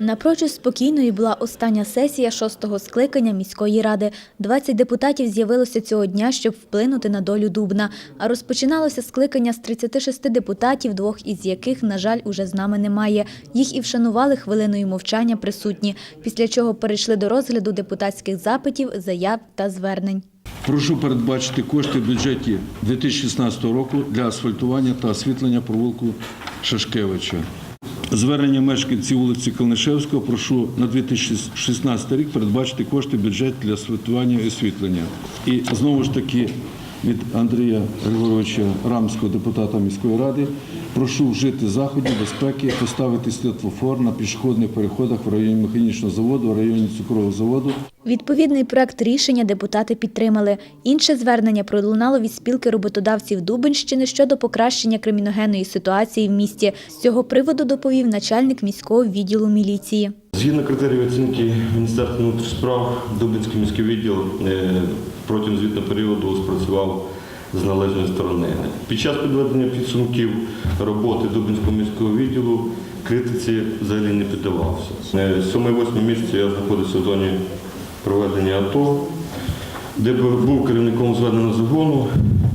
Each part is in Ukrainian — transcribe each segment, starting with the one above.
Напрочуд спокійною була остання сесія шостого скликання міської ради. 20 депутатів з'явилося цього дня, щоб вплинути на долю Дубна. А розпочиналося скликання з 36 депутатів, двох із яких, на жаль, уже з нами немає. Їх і вшанували хвилиною мовчання присутні, після чого перейшли до розгляду депутатських запитів, заяв та звернень. Прошу передбачити кошти в бюджеті 2016 року для асфальтування та освітлення провулку Шашкевича. Звернення мешканців вулиці Калнишевського прошу на 2016 рік передбачити кошти бюджет для святування і освітлення. І знову ж таки від Андрія Григоровича Рамського, депутата міської ради, прошу вжити заходів безпеки, поставити світлофор на пішохідних переходах в районі механічного заводу, в районі цукрового заводу. Відповідний проект рішення депутати підтримали. Інше звернення пролунало від спілки роботодавців Дубенщини щодо покращення криміногенної ситуації в місті. З цього приводу доповів начальник міського відділу міліції. Згідно критеріїв оцінки Міністерства внутрішніх справ, Дубинський міський відділ е, протягом звітного періоду спрацював з належної сторони. Під час підведення підсумків роботи Дубинського міського відділу критиці взагалі не піддавався. 7-8 місяці я знаходився в зоні проведення АТО, де був керівником зведеного загону,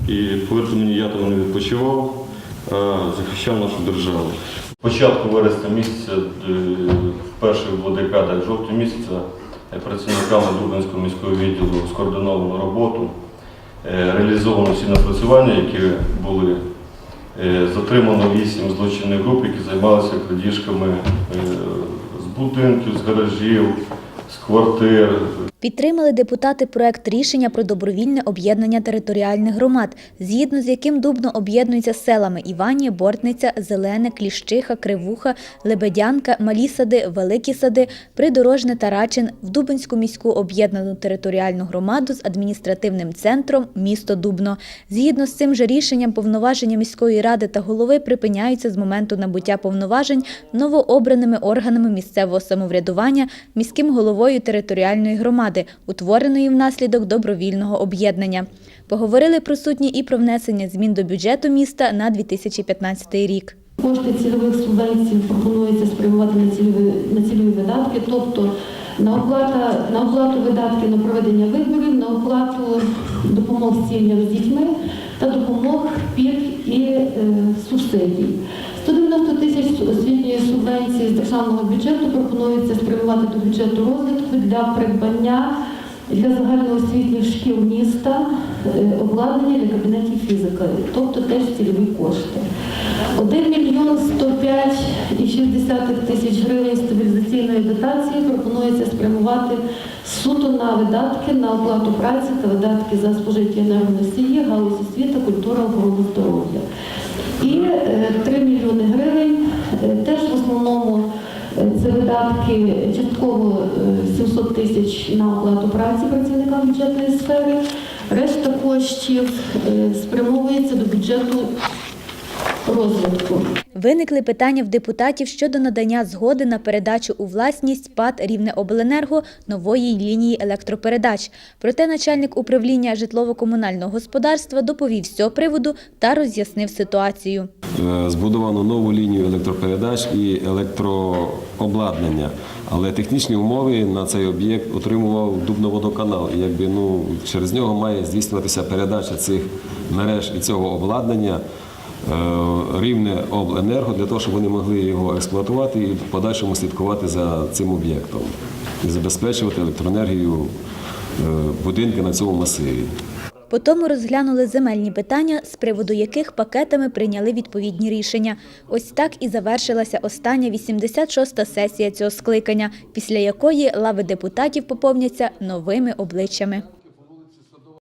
і повірте мені, я там не відпочивав, а захищав нашу державу. Початку вересня місяця, е, в перших двох декадах жовтня місяця, е, працівниками Дубинського міського відділу скоординовано роботу, е, реалізовано всі напрацювання, які були. Е, Затримано вісім злочинних груп, які займалися крадіжками е, з будинків, з гаражів, квартир, Підтримали депутати проект рішення про добровільне об'єднання територіальних громад, згідно з яким Дубно об'єднується селами Іванія, Бортниця, Зелене, Кліщиха, Кривуха, Лебедянка, Малі сади, Великі сади, Придорожне та Рачин в Дубинську міську об'єднану територіальну громаду з адміністративним центром місто Дубно. Згідно з цим же рішенням, повноваження міської ради та голови припиняються з моменту набуття повноважень новообраними органами місцевого самоврядування міським головою територіальної громади, утвореної внаслідок добровільного об'єднання. Поговорили присутні і про внесення змін до бюджету міста на 2015 рік. Кошти цільових субвенцій пропонується спрямувати на цільові, на цільові видатки, тобто на, оплата, на оплату видатків на проведення виборів, на оплату допомог з сім'ям з дітьми та допомог пільг і е, субсидій. 190 тисяч освітньої субвенції з державного бюджету пропонується спрямувати до бюджету розвитку для придбання для загальноосвітніх шкіл міста е, обладнання для кабінетів фізики, тобто теж цільові кошти. 1 мільйон 105,6 тисяч гривень стабілізаційної дотації пропонується спрямувати суто на видатки на оплату праці та видатки за спожиті енергоносії, галузь освіти, культура, охорони здоров'я. І видатки частково е, 700 тисяч на оплату праці працівникам бюджетної сфери. Решта коштів е, спрямовується до бюджету розвитку. Виникли питання в депутатів щодо надання згоди на передачу у власність ПАД Рівнеобленерго нової лінії електропередач. Проте начальник управління житлово-комунального господарства доповів з цього приводу та роз'яснив ситуацію. Е, збудовано нову лінію електропередач і електрообладнання. Але технічні умови на цей об'єкт отримував Дубноводоканал. І якби ну через нього має здійснюватися передача цих мереж і цього обладнання е, рівне обленерго для того, щоб вони могли його експлуатувати і в подальшому слідкувати за цим об'єктом і забезпечувати електроенергію е, будинки на цьому масиві. Потім розглянули земельні питання, з приводу яких пакетами прийняли відповідні рішення. Ось так і завершилася остання 86-та сесія цього скликання, після якої лави депутатів поповняться новими обличчями.